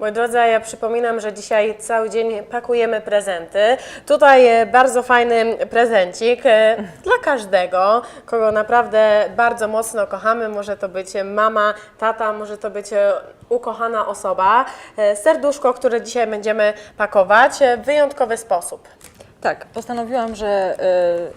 Moi drodzy, a ja przypominam, że dzisiaj cały dzień pakujemy prezenty. Tutaj e, bardzo fajny prezencik e, dla każdego, kogo naprawdę bardzo mocno kochamy. Może to być mama, tata, może to być e, ukochana osoba. Serduszko, które dzisiaj będziemy pakować w wyjątkowy sposób. Tak, postanowiłam, że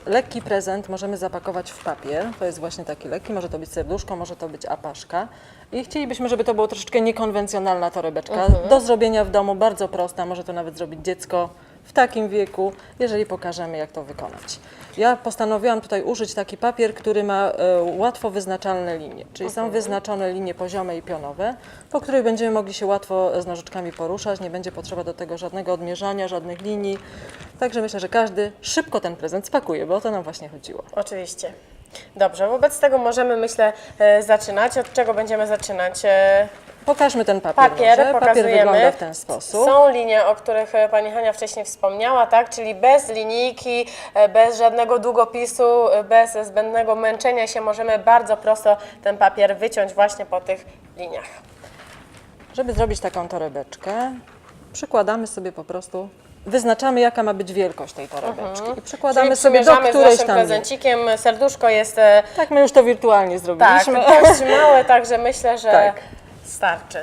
y, lekki prezent możemy zapakować w papier. To jest właśnie taki lekki, może to być serduszko, może to być apaszka. I chcielibyśmy, żeby to było troszeczkę niekonwencjonalna torebeczka. Do zrobienia w domu, bardzo prosta, może to nawet zrobić dziecko w takim wieku, jeżeli pokażemy, jak to wykonać. Ja postanowiłam tutaj użyć taki papier, który ma y, łatwo wyznaczalne linie, czyli są wyznaczone linie poziome i pionowe, po których będziemy mogli się łatwo z nożyczkami poruszać, nie będzie potrzeba do tego żadnego odmierzania, żadnych linii. Także myślę, że każdy szybko ten prezent spakuje, bo o to nam właśnie chodziło. Oczywiście. Dobrze, wobec tego możemy, myślę, e, zaczynać. Od czego będziemy zaczynać? E, Pokażmy ten papier. Papier może. Papier pokazujemy. wygląda w ten sposób. Są linie, o których e, Pani Hania wcześniej wspomniała, tak? Czyli bez linijki, e, bez żadnego długopisu, e, bez zbędnego męczenia się możemy bardzo prosto ten papier wyciąć właśnie po tych liniach. Żeby zrobić taką torebeczkę, przykładamy sobie po prostu, wyznaczamy jaka ma być wielkość tej torebeczki i przykładamy Mhm. Sobie do przymierzamy z którejś naszym tam. Serduszko jest Tak, my już to wirtualnie tak, zrobiliśmy. dość małe, także myślę, że Tak. Starczy.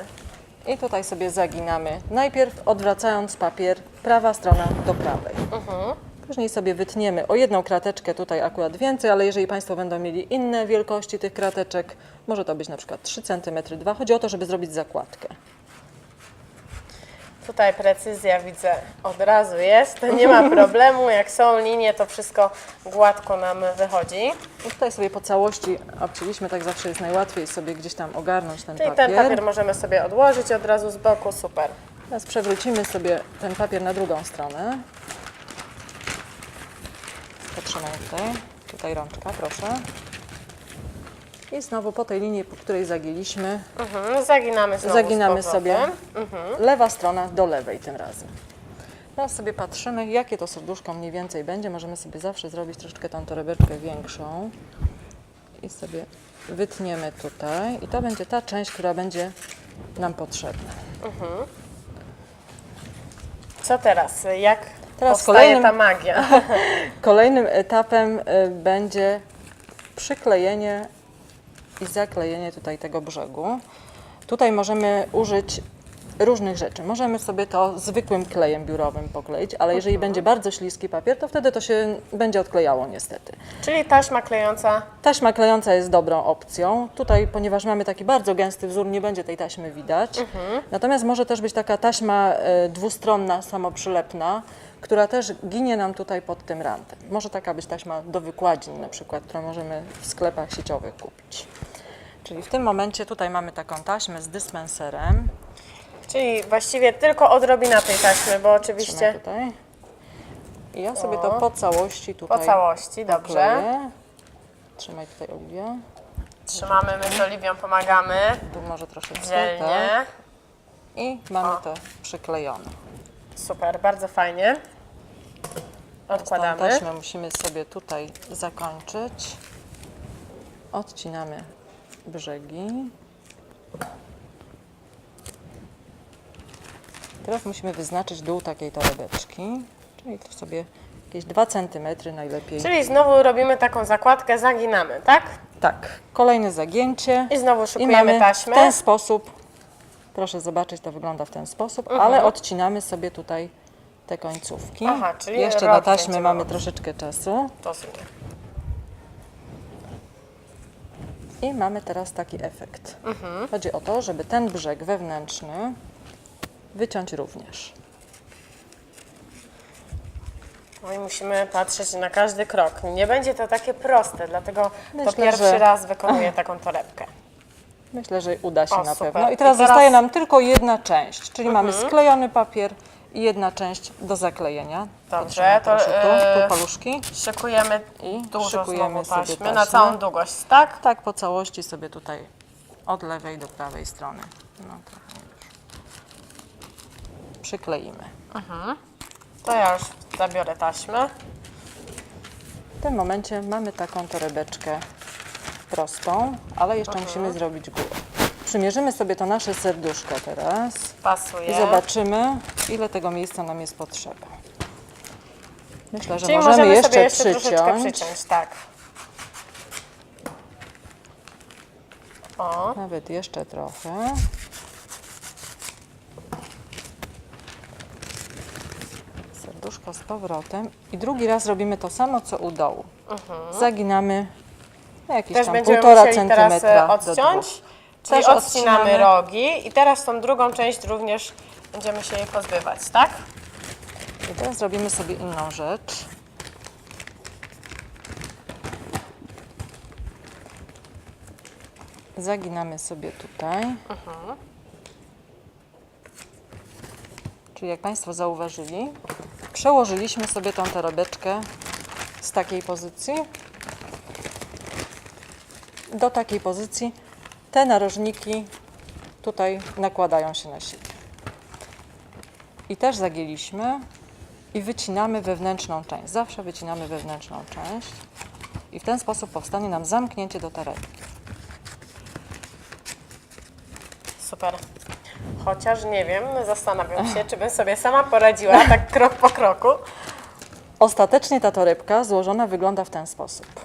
I tutaj sobie zaginamy. Najpierw odwracając papier, prawa strona do prawej. Mhm. Później sobie wytniemy o jedną krateczkę, tutaj akurat więcej, ale jeżeli Państwo będą mieli inne wielkości tych krateczek, może to być na przykład 3 cm, 2 Chodzi o to, żeby zrobić zakładkę. Tutaj precyzja widzę od razu jest, nie ma problemu. Jak są linie, to wszystko gładko nam wychodzi. I tutaj sobie po całości obcięliśmy, tak zawsze jest najłatwiej sobie gdzieś tam ogarnąć ten Czyli papier. ten papier możemy sobie odłożyć od razu z boku, super. Teraz przewrócimy sobie ten papier na drugą stronę. Potrzymaj tutaj, tutaj rączka, proszę. I znowu po tej linii, po której zagięliśmy, Mhm, zaginamy znowu zaginamy z powrotem. sobie lewa strona do lewej tym razem. Teraz sobie patrzymy, jakie to serduszko mniej więcej będzie. Możemy sobie zawsze zrobić troszeczkę tą torebeczkę większą i sobie wytniemy tutaj. I to będzie ta część, która będzie nam potrzebna. Co teraz? Jak Teraz powstaje kolejnym- ta magia? Kolejnym etapem y, będzie przyklejenie i zaklejenie tutaj tego brzegu. Tutaj możemy użyć różnych rzeczy. Możemy sobie to zwykłym klejem biurowym pokleić, ale jeżeli będzie bardzo śliski papier, to wtedy to się będzie odklejało niestety. Czyli taśma klejąca. Taśma klejąca jest dobrą opcją. Tutaj, ponieważ mamy taki bardzo gęsty wzór, nie będzie tej taśmy widać. Natomiast może też być taka taśma e, dwustronna, samoprzylepna, która też ginie nam tutaj pod tym rantem. Może taka być taśma do wykładzin na przykład, którą możemy w sklepach sieciowych kupić. Czyli w tym momencie tutaj mamy taką taśmę z dyspenserem. Czyli właściwie tylko odrobina tej taśmy, bo Trzymaj oczywiście tutaj. I ja sobie to po całości po tutaj całości, dobrze. Trzymaj tutaj Oliwia. Trzymamy, my z Oliwią pomagamy Tu może troszeczkę, tak. dzielnie. I mamy to przyklejone. Super, bardzo fajnie. Tą Odkładamy. taśmę musimy sobie tutaj zakończyć. Odcinamy brzegi. Teraz musimy wyznaczyć dół takiej torebeczki, czyli to sobie jakieś 2 cm najlepiej. Czyli znowu robimy taką zakładkę, zaginamy, tak? Tak, kolejne zagięcie. I znowu I szykujemy mamy taśmę. w ten sposób, proszę zobaczyć, to wygląda w ten sposób, ale odcinamy sobie tutaj te końcówki. Aha, czyli Jeszcze na taśmę mamy troszeczkę czasu. To super. I mamy teraz taki efekt. Mhm. Chodzi o to, żeby ten brzeg wewnętrzny wyciąć również. No i musimy patrzeć na każdy krok. Nie będzie to takie proste, dlatego to Myślę, pierwszy że- raz wykonuję taką torebkę. Myślę, że uda się O, na super. pewno. I I teraz, teraz- zostaje nam tylko jedna część, czyli mamy Mhm. sklejony papier jedna część do zaklejenia. Dobrze, to, proszę tu, e, tu paluszki. Szykujemy I dużo szykujemy znowu sobie taśmy taśmę. na całą długość, tak? Tak po całości sobie tutaj od lewej do prawej strony. No, już. Przykleimy. To ja już zabiorę taśmę. W tym momencie mamy taką torebeczkę prostą, ale jeszcze musimy zrobić górę. Przymierzymy sobie to nasze serduszko teraz Pasuje. i zobaczymy, ile tego miejsca nam jest potrzeba. Myślę, że Czyli możemy, możemy jeszcze, sobie jeszcze troszeczkę przyciąć. przyciąć, tak. O, Nawet jeszcze trochę. Serduszko z powrotem. I drugi raz robimy to samo, co u dołu. Zaginamy na jakieś też tam będziemy półtora musieli teraz e, centymetra do odciąć. dwóch. Czyli Też odcinamy odcinamy. rogi i teraz tą drugą część również będziemy się jej pozbywać, tak? I teraz robimy sobie inną rzecz. Zaginamy sobie tutaj. Czyli jak Państwo zauważyli, przełożyliśmy sobie tą torebeczkę z takiej pozycji do takiej pozycji. Te narożniki tutaj nakładają się na siebie. I też zagięliśmy i wycinamy wewnętrzną część. Zawsze wycinamy wewnętrzną część i w ten sposób powstanie nam zamknięcie do torebki. Super. Chociaż nie wiem, zastanawiam się, czy bym sobie sama poradziła tak krok po kroku. Ostatecznie ta torebka złożona wygląda w ten sposób.